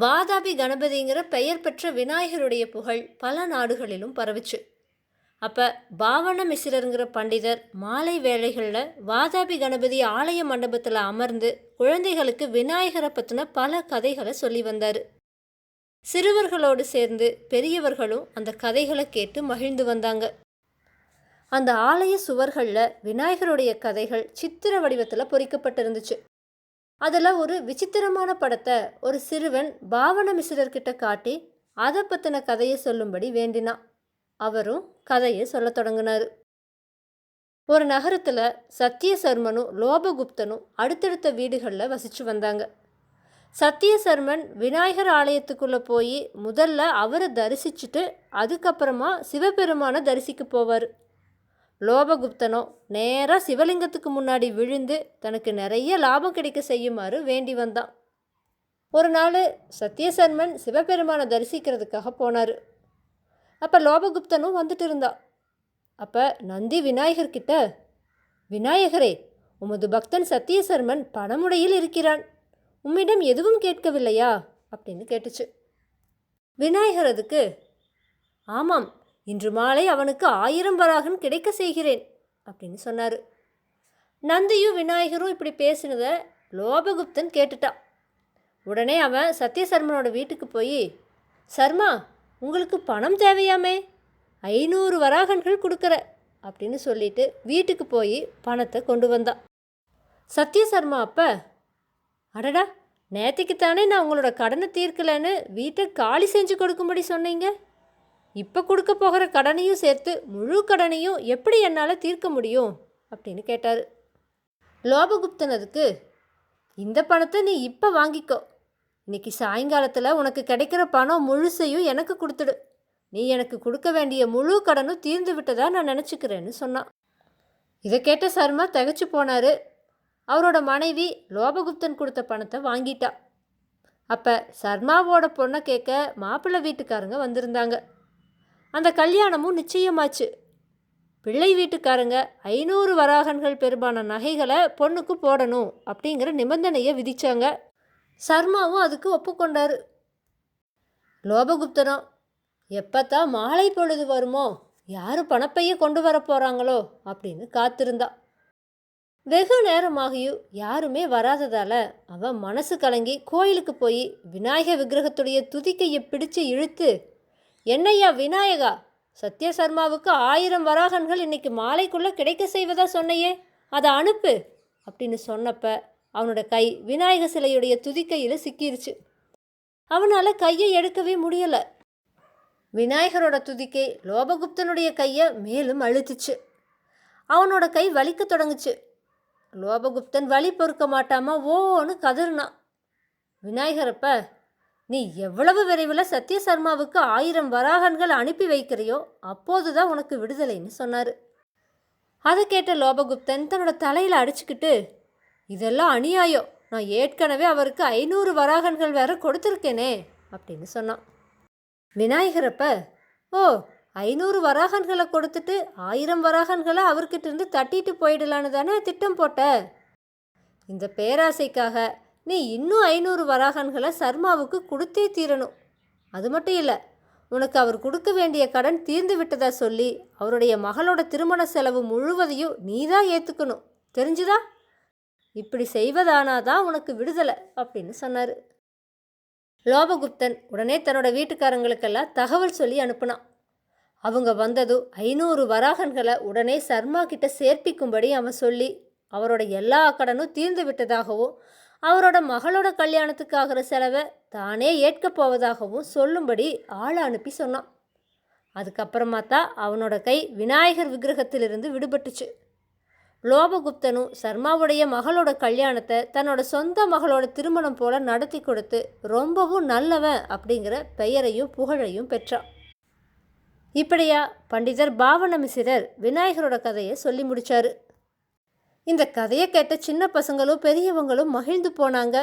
வாதாபி கணபதிங்கிற பெயர் பெற்ற விநாயகருடைய புகழ் பல நாடுகளிலும் பரவுச்சு. அப்போ பாவன மிசிரருங்கிற பண்டிதர் மாலை வேளைகளில் வாதாபி கணபதி ஆலய மண்டபத்தில் அமர்ந்து குழந்தைகளுக்கு விநாயகரை பற்றின பல கதைகளை சொல்லி வந்தார். சிறுவர்களோடு சேர்ந்து பெரியவர்களும் அந்த கதைகளை கேட்டு மகிழ்ந்து வந்தாங்க. அந்த ஆலய சுவர்களில் விநாயகருடைய கதைகள் சித்திர வடிவத்தில் பொறிக்கப்பட்டிருந்துச்சு. அதில் ஒரு விசித்திரமான படத்தை ஒரு சிறுவன் பாவன மிசிரர்கிட்ட காட்டி அதை பற்றின கதையை சொல்லும்படி வேண்டினான். அவரும் கதையை சொல்லத் தொடங்கினார். ஒரு நகரத்தில் சத்தியசர்மனும் லோபகுப்தனும் அடுத்தடுத்த வீடுகளில் வசித்து வந்தாங்க. சத்தியசர்மன் விநாயகர் ஆலயத்துக்குள்ளே போய் முதல்ல அவரை தரிசிச்சுட்டு அதுக்கப்புறமா சிவபெருமானை தரிசிக்க போவார். லோபகுப்தனோ நேராக சிவலிங்கத்துக்கு முன்னாடி விழுந்து தனக்கு நிறைய லாபம் கிடைக்க செய்யுமாறு வேண்டி வந்தான். ஒரு நாள் சத்தியசர்மன் சிவபெருமானை தரிசிக்கிறதுக்காக போனார். அப்போ லோபகுப்தனும் வந்துட்டு இருந்தா. அப்போ நந்தி விநாயகர்கிட்ட விநாயகரே உமது பக்தன் சத்தியசர்மன் பணமுடையில் இருக்கிறான். உம்மிடம் எதுவும் கேட்கவில்லையா? அப்படின்னு கேட்டுச்சு. விநாயகர் அதுக்கு ஆமாம் இன்று மாலை அவனுக்கு ஆயிரம் வராகன் கிடைக்க செய்கிறேன் அப்படின்னு சொன்னார். நந்தியும் விநாயகரும் இப்படி பேசினதை லோபகுப்தன் கேட்டுட்டான் உடனே அவன் சத்யசர்மனோட வீட்டுக்கு போய் சர்மா உங்களுக்கு பணம் தேவையாமே? ஐநூறு வராகன்கள் கொடுக்குற அப்படின்னு சொல்லிட்டு வீட்டுக்கு போய் பணத்தை கொண்டு வந்தான் சத்யசர்மா அப்போ அடடா நேற்றுக்குத்தானே நான் உங்களோட கடனை தீர்க்கலைன்னு வீட்டை காலி செஞ்சு கொடுக்கும்படி சொன்னீங்க? இப்போ கொடுக்க போகிற கடனையும் சேர்த்து முழு கடனையும் எப்படி என்னால் தீர்க்க முடியும்? அப்படின்னு கேட்டார். லோபகுப்தன் அதுக்கு இந்த பணத்தை நீ இப்போ வாங்கிக்கோ. இன்னைக்கு சாயங்காலத்தில் உனக்கு கிடைக்கிற பணம் முழுசையும் எனக்கு கொடுத்துடு. நீ எனக்கு கொடுக்க வேண்டிய முழு கடனும் தீர்ந்து விட்டதா நான் நினச்சிக்கிறேன்னு சொன்னான். இதை கேட்ட சர்மா தகச்சு போனார். அவரோட மனைவி லோபகுப்தன் கொடுத்த பணத்தை வாங்கிட்டா. அப்போ சர்மாவோட பொண்ணை கேட்க மாப்பிள்ளை வீட்டுக்காரங்க வந்திருந்தாங்க. அந்த கல்யாணமும் நிச்சயமாச்சு. பிள்ளை வீட்டுக்காரங்க ஐநூறு வராகன்கள் பெரும்பான நகைகளை பொண்ணுக்கு போடணும் அப்படிங்கிற நிபந்தனையை விதித்தாங்க சர்மாவும் அதுக்கு ஒப்புக்கொண்டார். லோபகுப்தனோ எப்பத்தான் மாலை பொழுது வருமோ யார் பணப்பையை கொண்டு வர போகிறாங்களோ அப்படின்னு காத்திருந்தா. வெகு நேரமாகியும் யாருமே வராததால் அவன் மனசு கலங்கி கோயிலுக்கு போய் விநாயக விக்கிரகத்துடைய துதிக்கையை பிடிச்சு இழுத்து என்னையா விநாயகா? சத்யசர்மாவுக்கு ஆயிரம் வராகன்கள் இன்னைக்கு மாலைக்குள்ளே கிடைக்க செய்வதா சொன்னையே? அதை அனுப்பு. அப்படின்னு சொன்னப்ப அவனோட கை விநாயக சிலையுடைய துதிக்கையில் சிக்கிருச்சு. அவனால் கையை எடுக்கவே முடியலை. விநாயகரோட துதிக்கை லோபகுப்தனுடைய கையை மேலும் அழுத்துச்சு. அவனோட கை வலிக்க தொடங்குச்சு. லோபகுப்தன் வலி பொறுக்க மாட்டாமா ஓன்னு கதறினான். விநாயகரப்ப நீ எவ்வளவு விரைவில் சத்யசர்மாவுக்கு ஆயிரம் வராகன்கள் அனுப்பி வைக்கிறையோ அப்போதுதான் உனக்கு விடுதலைன்னு சொன்னார். அதை கேட்ட லோபகுப்தன் தன்னோட தலையில் அடிச்சுக்கிட்டு இதெல்லாம் அநியாயம். நான் ஏற்கனவே அவருக்கு ஐநூறு வராகன்கள் வேற கொடுத்துருக்கேனே அப்படின்னு சொன்னான். விநாயகரப்ப ஓ ஐநூறு வராகன்களை கொடுத்துட்டு ஆயிரம் வராகன்களை அவர்கிட்ட இருந்து தட்டிட்டு போயிடலான்னு தானே திட்டம் போட்ட? இந்த பேராசைக்காக நீ இன்னும் ஐநூறு வராகன்களை சர்மாவுக்கு கொடுத்தே தீரணும். அது மட்டும் இல்லை உனக்கு அவர் கொடுக்க வேண்டிய கடன் தீர்ந்து விட்டதா சொல்லி அவருடைய மகளோட திருமண செலவு முழுவதையும் நீ தான் ஏற்றுக்கணும் தெரிஞ்சுதா? இப்படி செய்வதானாதான் உனக்கு விடுதலை அப்படின்னு சொன்னார். லோபகுப்தன் உடனே தன்னோட வீட்டுக்காரங்களுக்கெல்லாம் தகவல் சொல்லி அனுப்புனான். அவங்க வந்ததும் ஐநூறு வராகன்களை உடனே சர்மா கிட்ட சேர்ப்பிக்கும்படி அவன் சொல்லி அவரோட எல்லா கடனும் தீர்ந்து விட்டதாகவும் அவரோட மகளோட கல்யாணத்துக்கு ஆகிற செலவை தானே ஏற்கப் போவதாகவும் சொல்லும்படி ஆளை அனுப்பி சொன்னான். அதுக்கப்புறமா தான் அவனோட கை விநாயகர் விக்கிரகத்திலிருந்து விடுபட்டுச்சு. லோபகுப்தனும் சர்மாவுடைய மகளோட கல்யாணத்தை தன்னோட சொந்த மகளோட திருமணம் போல நடத்தி கொடுத்து ரொம்பவும் நல்லவன் அப்படிங்கிற பெயரையும் புகழையும் பெற்றான். இப்படியா பண்டிதர் பாவனமிசிரர் விநாயகரோட கதையை சொல்லி முடிச்சாரு. இந்த கதையை கேட்ட சின்ன பசங்களும் பெரியவங்களும் மகிழ்ந்து போனாங்க.